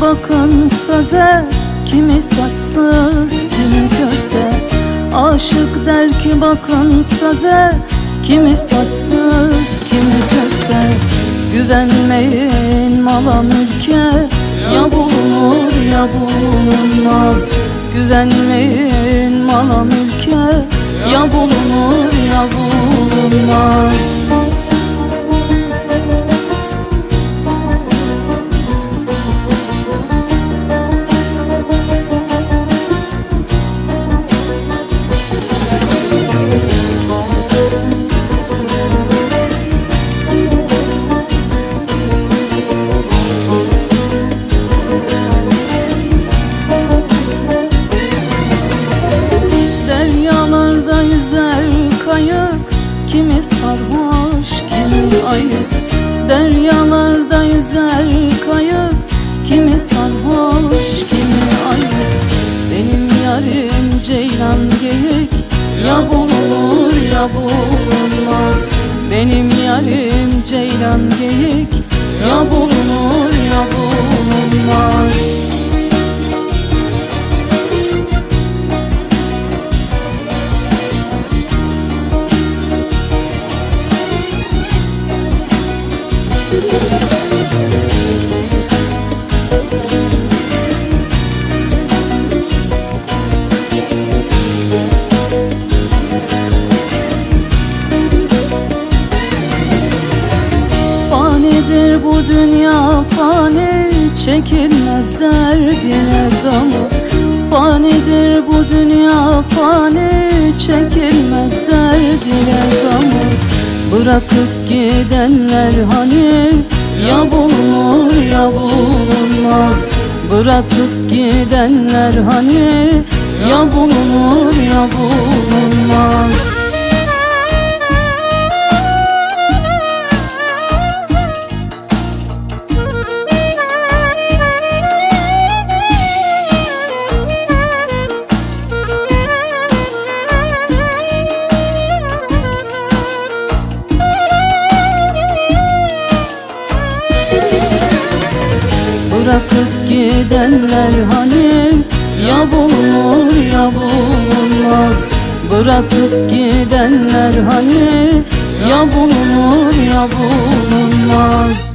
bakan söze Kimi saçsız kimi köse Aşık der ki bakın söze Kimi saçsız kimi köse Güvenmeyin mala mülke Ya bulunur ya bulunmaz. Güvenmeyin mala mülke Ya bulunur ya bulunmaz Benim yarim ceylan geyik Ya bulunur ya bulunmaz. Fanidir bu dünya fani Çekilmez derdine gamı Fanidir bu dünya fani Çekilmez derdine gamı Bırakıp gidenler hani Ya bulunur ya bulunmaz. Bırakıp gidenler hani Ya bulunur ya bulunmaz Bırakıp gidenler hani? Ya bulunur ya bulunmaz. Bırakıp gidenler hani? Ya bulunur ya bulunmaz